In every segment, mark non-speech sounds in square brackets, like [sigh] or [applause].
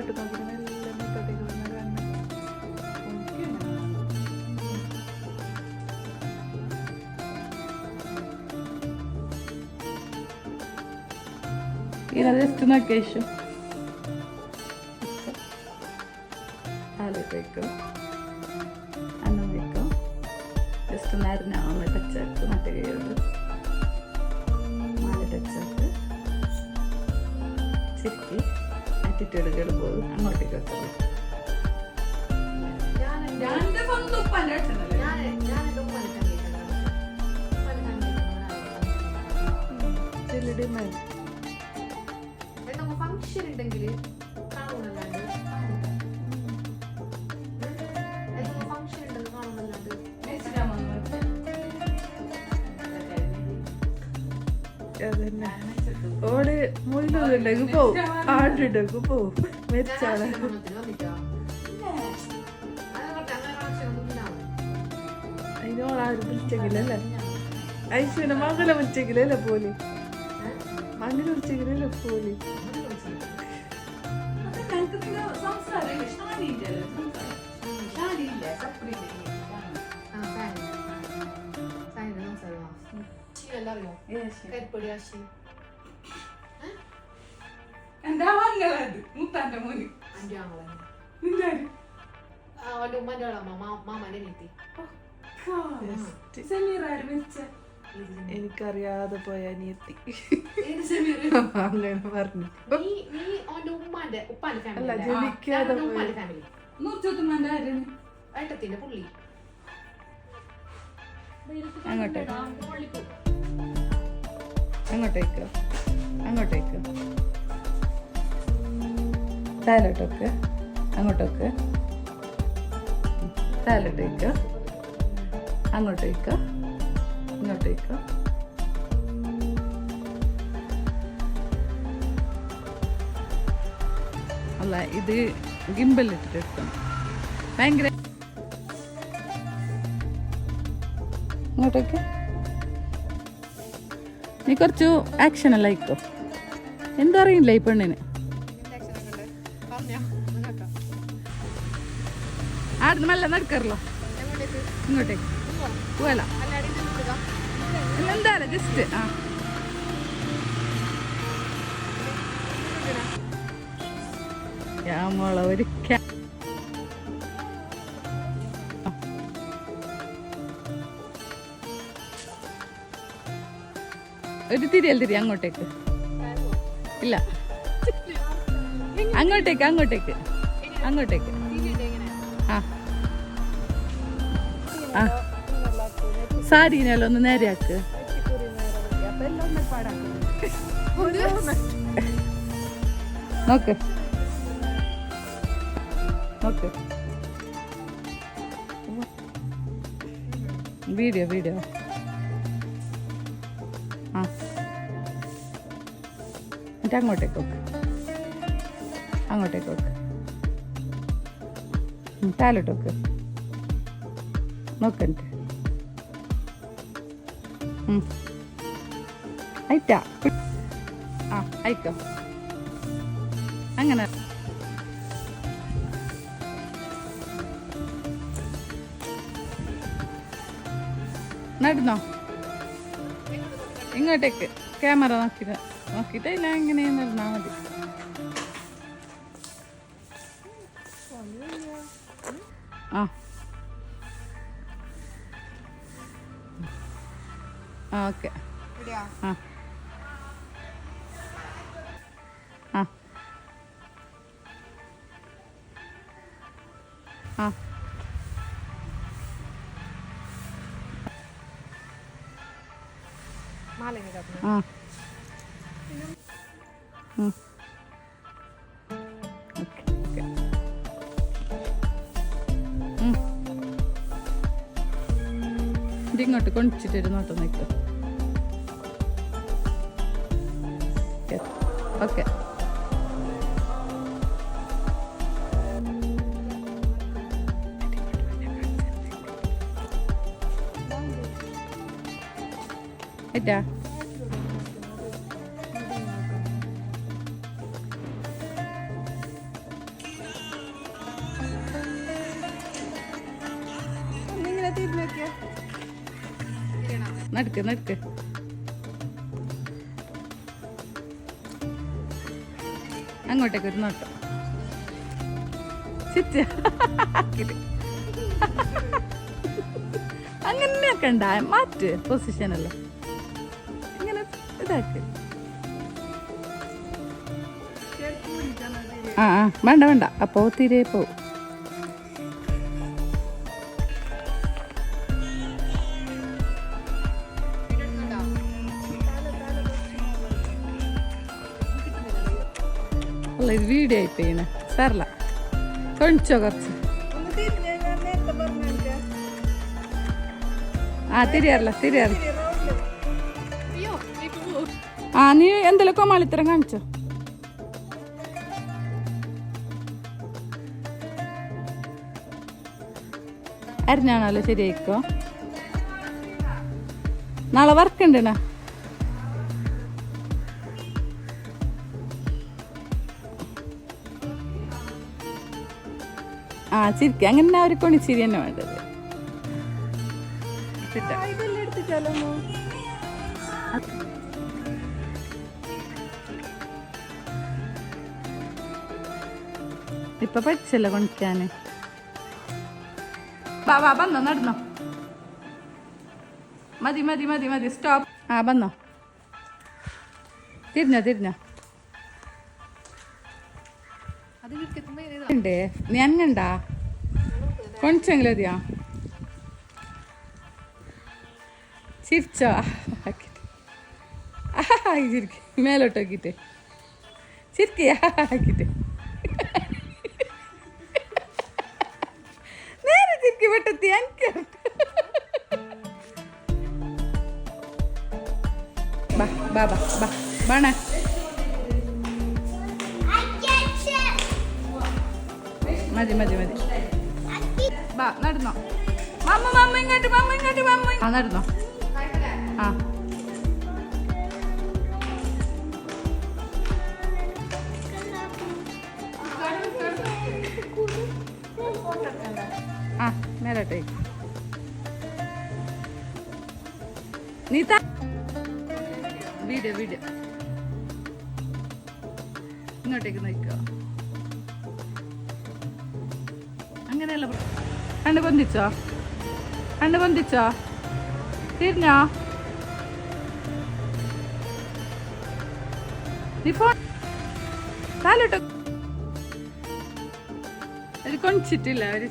താഴോട്ട് നോക്കി മെല്ലെ മുട്ടോട്ടേക്ക് വന്ന കാരണം ഇത് ജസ്റ്റ് നോക്കിയ ശേഷം താഴോട്ട് വെക്കും. അന്നം വെക്കും ജസ്റ്റ് നേരം ടച്ചാക്ക് മറ്റേ കൈയോട് മാല ടച്ചാക്ക് ചുരുക്കി പോകും അങ്ങോട്ടേക്ക് അച്ഛനല്ലേ? ചെല്ലിടി മേൽ ഫംഗ്ഷൻ ഉണ്ടെങ്കിൽ കാണുന്നല്ലാണ്ട്. ഫംഗ്ഷൻ മുയിലുണ്ടെങ്കിൽ പോവും ആടുണ്ടെങ്കിൽ പോവും മരിച്ചാളെ അതിന് ഓളാരും വിളിച്ചെങ്കിലല്ലേ ഐശ്വര്യ മകളെ വിളിച്ചെങ്കിലല്ലേ പോലെ? മണ്ണിൽ വിളിച്ചെങ്കിലല്ലേ പോലെ? അറിയോ കരിപ്പൊടി ആശി മംഗളത് മുത്താന്റെ മോന്. അന്റെ ആങ്ങളെ. നിന്റെ അവന്റെ ഉമ്മന്റെ ആളമ്മ മാമന്റെ നീത്തി സമീർ ആര് മരിച്ച എനിക്കറിയാതെ പോയ അനിയത്തി. [laughs] പറഞ്ഞു. നീ നീ അവന്റെ ഉമ്മാന്റെ ഉപ്പാന്റെ ഫാമിലി അല്ല, ജനിക്കാതെ. ഉമ്മാന്റെ ഫാമിലി നൂറ്റൊത്തുമാന്റെ ആരാണ് ഏട്ടത്തിന്റെ പുള്ളി. അങ്ങോട്ടേക്ക്. അങ്ങോട്ടേക്ക്. അങ്ങോട്ടേക്ക്. വയ്ക്കുക അങ്ങോട്ടൊക്കെ. വയ്ക്കുക ഇങ്ങോട്ട് വയ്ക്കുക അല്ല ഇത് ഗിംബലിട്ടിട്ട് എടുക്കണം ഭയങ്കര ഇങ്ങോട്ടേക്ക്. നീ കുറച്ച് ആക്ഷൻ അല്ല ഇക്കോ എന്തറിയില്ല ഈ പെണ്ണിന്. ആടുന്ന് മെല്ലെ നടക്കാറല്ലോ? ഇങ്ങോട്ടേക്ക്. പോവല്ല എന്താ ജസ്റ്റ് ആ. ഞാൻ ഒരു ഒരു തിരിയൽ തിരി അങ്ങോട്ടേക്ക്. ഇല്ല. അങ്ങോട്ടേക്ക് അങ്ങോട്ടേക്ക്. അങ്ങോട്ടേക്ക്. ആ. ആ. സാരീനെല്ലാം ഒന്ന് നേരെയാക്ക്. നോക്ക്. നോക്ക്. Video video. ആ. എന്നിട്ട് അങ്ങോട്ടേക്ക് അങ്ങോട്ടേക്ക് നോക്ക്. താലോട്ട് വെക്ക് നോക്കണ്ട് അയറ്റാ ആ അയക്കോ അങ്ങനെ. നടന്നോ? ഇങ്ങോട്ടേക്ക്. ക്യാമറ നോക്കിട്ട്. നോക്കിയിട്ട് ഇല്ല ഇങ്ങനെ നടന്നാൽ മതി. ആ. ഓക്കെ. ആ. ഇതിങ്ങോട്ട് കൊണ്ടിച്ചിട്ടൊരു നോട്ടം നിൽക്കും ഓക്കെ. ഏറ്റാ നടുക്ക് നടുക്ക്. അങ്ങോട്ടേക്ക് ഒരു നോട്ടം. ചിറ്റ്. അങ്ങനെയൊക്കെ ഉണ്ടാ മാറ്റ് പൊസിഷനല്ലോ ഇങ്ങനെ ഇതാക്ക്. ആ ആ വേണ്ട വേണ്ട. അപ്പോൾ തീരെ പോവും. അല്ല ഇത് വീഡിയോ ആയിപ്പോയിന് സാരല്ല കഴിച്ചോ കുറച്ച്. ആ തിരിയാറില്ല തിരിയാറില്ല. ആ നീ എന്തെങ്കിലും കോമാളിത്തരം കാണിച്ചോ? അരിഞ്ഞാണല്ലോ ശരിയായിക്കോ? നാളെ വർക്ക് ഉണ്ടണ ആ ചിരിക്കുക അങ്ങനെ ഒരു കൊണിച്ചിരി തന്നെ വേണ്ടത്. ഇപ്പൊ പഠിച്ചല്ലോ കൊണിക്കാന് ബാബാ വന്നോ നടന്നോ. മതി മതി മതി മതി. സ്റ്റോപ്പ് ആ വന്നോ. തിരിഞ്ഞോ തിരിഞ്ഞോ. വീട്ടിലെത്തുമ്പോ ഇതാ. ഉണ്ട് നീ അങ്ങണ്ടാ കൊണിച്ചെങ്കിലും മതിയോ ചിരിച്ചോ ചിരിക്ക്. മേലോട്ട് നോക്കിട്ട് ചിരിക്ക്. ആക്കിട്ട് നേരെ ചിരിക്ക് വെട്ടത്തി എനിക്ക് ബാ ബാ ബാ ബാ. ബാണ. മതി മതി മതി. ബാ നടന്നോ. മമ്മ മമ്മ ഇങ്ങോട്ട് മമ്മ ഇങ്ങോട്ട് മമ്മ ആ നടന്നോ. ആ. ആ മേലോട്ടേ. നീത്ത വീഡിയോ വീഡിയോ ഇങ്ങോട്ടേക്ക് നോക്കോ കണ്ണ് പൊന്തിച്ചോ കണ്ണ് പൊന്തിച്ചോ തിരിഞ്ഞോ? നീ ഫോൺ കാലോട്ടോ അത് കൊണിച്ചിട്ടില്ല അവർ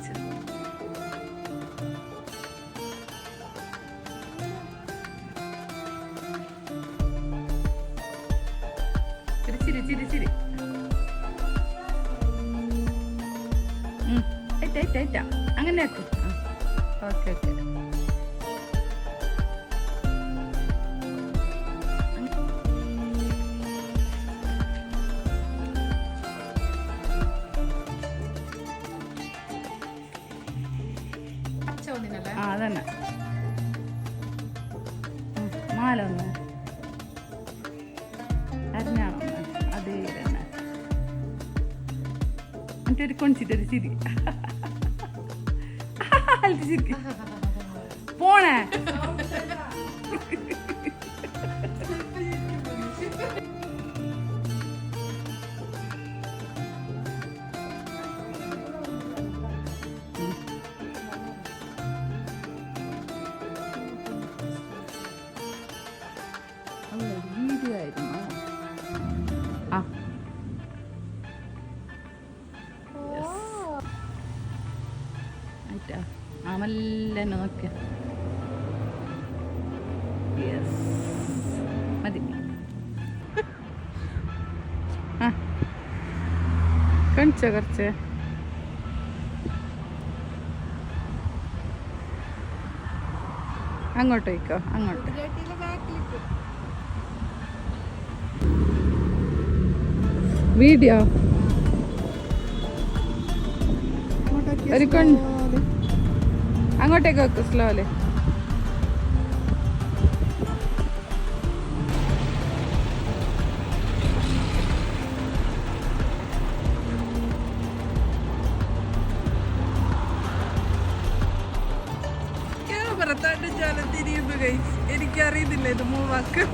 എന്നിട്ട് ഒരു കൊണിച്ചിട്ടൊരു ചിരി അല്ല ആ നോക്ക. യെസ് മതി. ആ. കാണിച്ചോ കുറച്ച്. അങ്ങോട്ട് വയ്ക്കോ അങ്ങോട്ട്. വീഡിയോ. ഒരു കൊൺ അങ്ങോട്ടേക്ക് വെക്കും സ്ലോൽ തട്ടിച്ചാലും തിരി ചെയ്യുന്നു ഗൈസ് ഇത് മൂവാക്കാൻ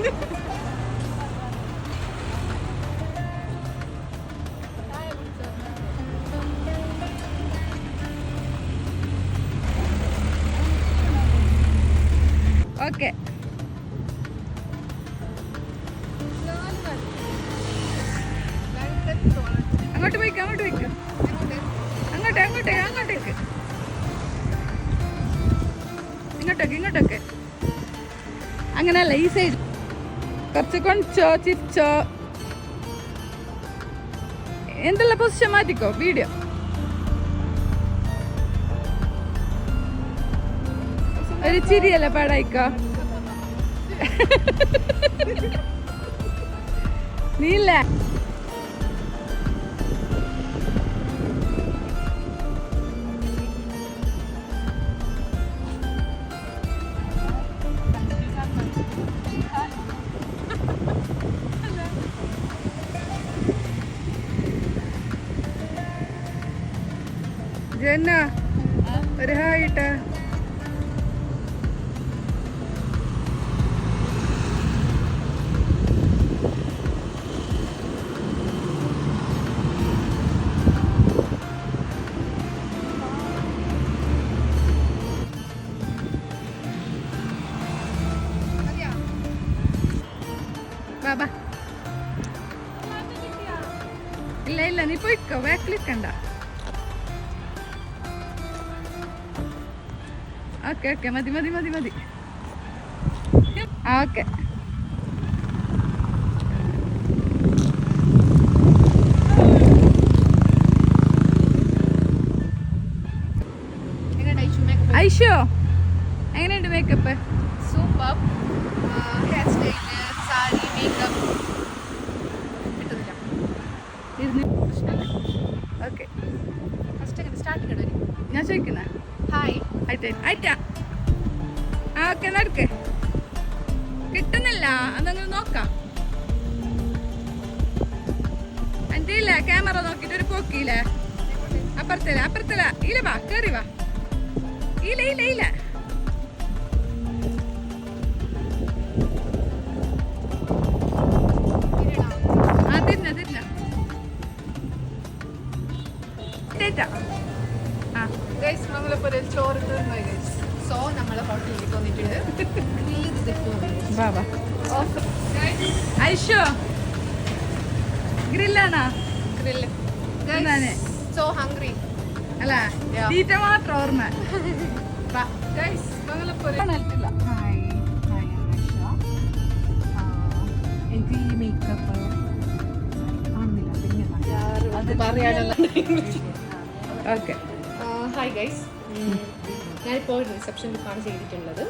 ഇങ്ങോട്ടേക്ക് ഇങ്ങോട്ടൊക്കെ. അങ്ങനല്ല ഈ സൈഡ് കുറച്ച് കൊണ്ടോ ചിരിച്ചോ എന്തെല്ലാം പൊസിഷൻ മാറ്റിക്കോ? വീഡിയോ ഒരു ചിരിയല്ലേ പാടായിക്കോ? [laughs] നീല്ലേ ജന്ന ഒരു ഹായ് ഇട്ടാ. ബാബാ ഇല്ല ഇല്ല നീ പോയിക്കോ. ബാക്കിലിക്കണ്ട ഓക്കെ ഓക്കെ മതി മതി മതി മതി. ഓക്കെ ഐഷു എങ്ങനെയുണ്ട് makeup super hair style sari makeup കിട്ടുന്നില്ല. ഓക്കെ ഫസ്റ്റ് സ്റ്റാർട്ട് ഞാൻ ചോദിക്കുന്ന? ഹായ് ആയിട്ടേ ആയിട്ടാ. ആ ഓക്കെ നടക്ക് കിട്ടുന്നില്ല. അതങ്ങനെ നോക്കാം. എന്റെ ക്യാമറ നോക്കിട്ട് ഒരു പോക്കിയില്ലേ? അപ്പുറത്തില്ല അപ്പുറത്തില്ല? ഇല്ല വാ കേറി വാ. ഇല്ല ഇല്ല ഇല്ല. ഗൈസ് നമ്മളിപ്പോ ഒരു ചോറ് തീർന്നു ഗൈസ് സോ ഹോട്ടലിൽ ഐഷോ ഗ്രില്ലാണോ? ഗ്രില്ല് സോ ഹംഗ്രി അല്ല Yeah. തീറ്റ മാത്രം ഓർമ്മ. ഗൈസ് ഹായ് ഹായ് എനിക്ക് ഈ മേക്കപ്പ് ഓക്കെ ഹായ് ഗൈസ് ഞാനിപ്പോൾ റിസപ്ഷൻ ലുക്കാണ് ചെയ്തിട്ടുള്ളത്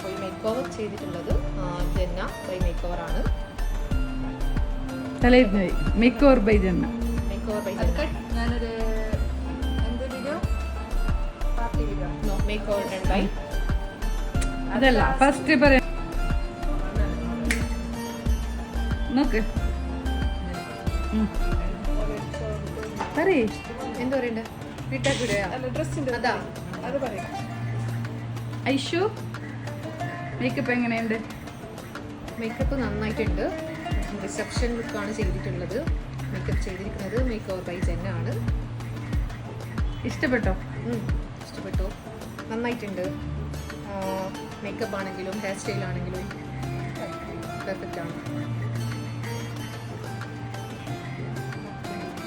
ഒരു മേക്ക് ഓവർ ചെയ്തിട്ടുള്ളത് ജെന്ന ബൈ മേക്ക് ഓവർ ആണ്. തലേന്ന് makeover by Jenna. Makeover by Jenna ഞാനൊരു എന്ത് video party video no makeover done by അതല്ല ഫസ്റ്റ് പറയാം. നോക്ക്. ഉം. പറയ്. എന്താ പറയണ്ടേ? ഐഷു മേക്കപ്പ് എങ്ങനെയുണ്ട്? മേക്കപ്പ് നന്നായിട്ടുണ്ട്. റിസപ്ഷൻ ലുക്കാണ് ചെയ്തിട്ടുള്ളത്. മേക്കപ്പ് ചെയ്തിരിക്കുന്നത് മേക്ക് ഓവർ ബൈ ജന്ന ആണ്. ഇഷ്ടപ്പെട്ടോ? ഇഷ്ടപ്പെട്ടു. നന്നായിട്ടുണ്ട്. മേക്കപ്പ് ആണെങ്കിലും ഹെയർ സ്റ്റൈൽ ആണെങ്കിലും പെർഫെക്റ്റ് ആണ്.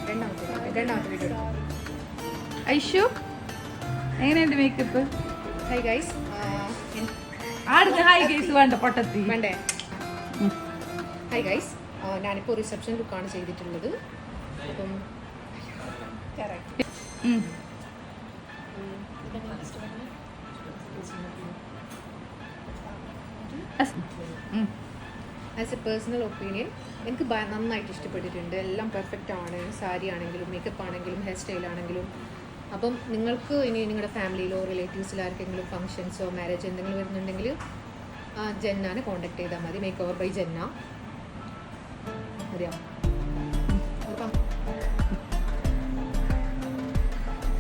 രണ്ടാമത്തെ രണ്ടാമത്തെ വീഡിയോ ഐഷു എങ്ങനെയുണ്ട് മേക്കപ്പ് ഹായ് ഗൈസ് ആടുന്ന് ഹായ് ഗൈസ് വേണ്ട പൊട്ടത്തി. വേണ്ടേ? ഹൈ ഹായ് ഗൈസ് ഞാനിപ്പോൾ റിസപ്ഷൻ ലുക്കാണ് ചെയ്തിട്ടുള്ളത്. അപ്പം ആസ് എ പേഴ്സണൽ ഒപ്പീനിയൻ എനിക്ക് നന്നായിട്ട് ഇഷ്ടപ്പെട്ടിട്ടുണ്ട്. എല്ലാം പെർഫെക്റ്റ് ആണ്. സാരി ആണെങ്കിലും മേക്കപ്പ് ആണെങ്കിലും ഹെയർ സ്റ്റൈൽ ആണെങ്കിലും. അപ്പം നിങ്ങൾക്ക് ഇനി നിങ്ങളുടെ ഫാമിലിയിലോ റിലേറ്റീവ്സിലോ ആർക്കെങ്കിലും ഫംഗ്ഷൻസോ മാരേജ് എന്തെങ്കിലും വരുന്നുണ്ടെങ്കിൽ ജെന്നാനെ കോണ്ടാക്ട് ചെയ്താൽ മതി. മേക്ക് ഓവർ ബൈ ജെന്ന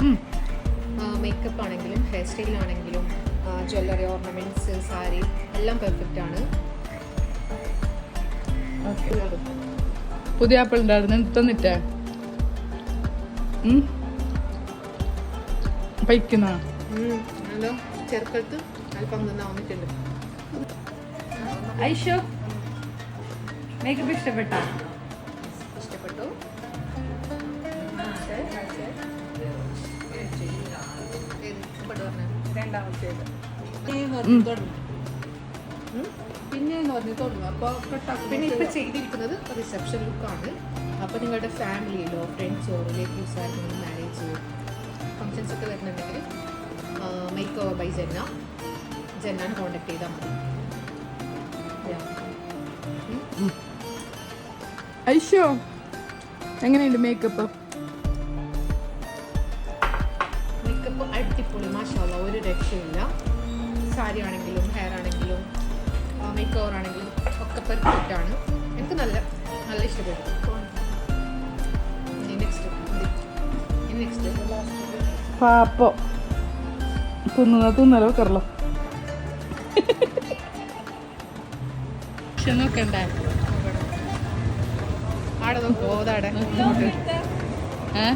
ഉം. മേക്കപ്പ് ആണെങ്കിലും ഹെയർ സ്റ്റൈൽ ആണെങ്കിലും ജ്വല്ലറി ഓർണമെന്റ്സ് സാരി എല്ലാം പെർഫെക്റ്റ് ആണ്. പുതിയ ആപ്പിൾ ഉണ്ടായിരുന്നു. തന്നിട്ടേ? പൈക്കുന്ന ഹലോ ചെറുക്കത്ത് അല്പം ഐഷോ മേക്കപ്പ് ഇഷ്ടപ്പെട്ട? ഇഷ്ടപ്പെട്ടു. ഏത് ഇഷ്ടപ്പെട്ടു പറഞ്ഞേ? പിന്നെ തുടങ്ങും. അപ്പൊ കട്ടാക്കും പിന്നെ ഇപ്പൊ ചെയ്തിരിക്കുന്നത് റിസപ്ഷൻ ലുക്കാണ് അപ്പൊ നിങ്ങളുടെ ഫാമിലിയിലോ ഫ്രണ്ട്സോ റിലേറ്റീവ്സോ മാനേജ് മാരേജ് ഫങ്ഷൻസ് ഒക്കെ വരുന്നുണ്ടെങ്കിൽ മേക്ക് ഓവർ ബൈ ജെന്ന ജെന്നാണ് കോണ്ടാക്ട് ചെയ്താൽ മതി. ഐഷോ എങ്ങനെയുണ്ട് മേക്കപ്പ് മേക്കപ്പ് അടിപൊളി മാഷാല്ല ഒരു രക്ഷയില്ല. സാരി ആണെങ്കിലും ഹെയർ ആണെങ്കിലും മേക്ക് ഓവർ ആണെങ്കിലും ഒക്കെ പെർഫെക്റ്റ് ആണ്. എനിക്ക് നല്ല നല്ല ഇഷ്ടപ്പെട്ടു. നെക്സ്റ്റ് നെക്സ്റ്റ് പാപ്പോ. തിന്നുന്ന തിന്നലോ ഓതാടെ ഏ?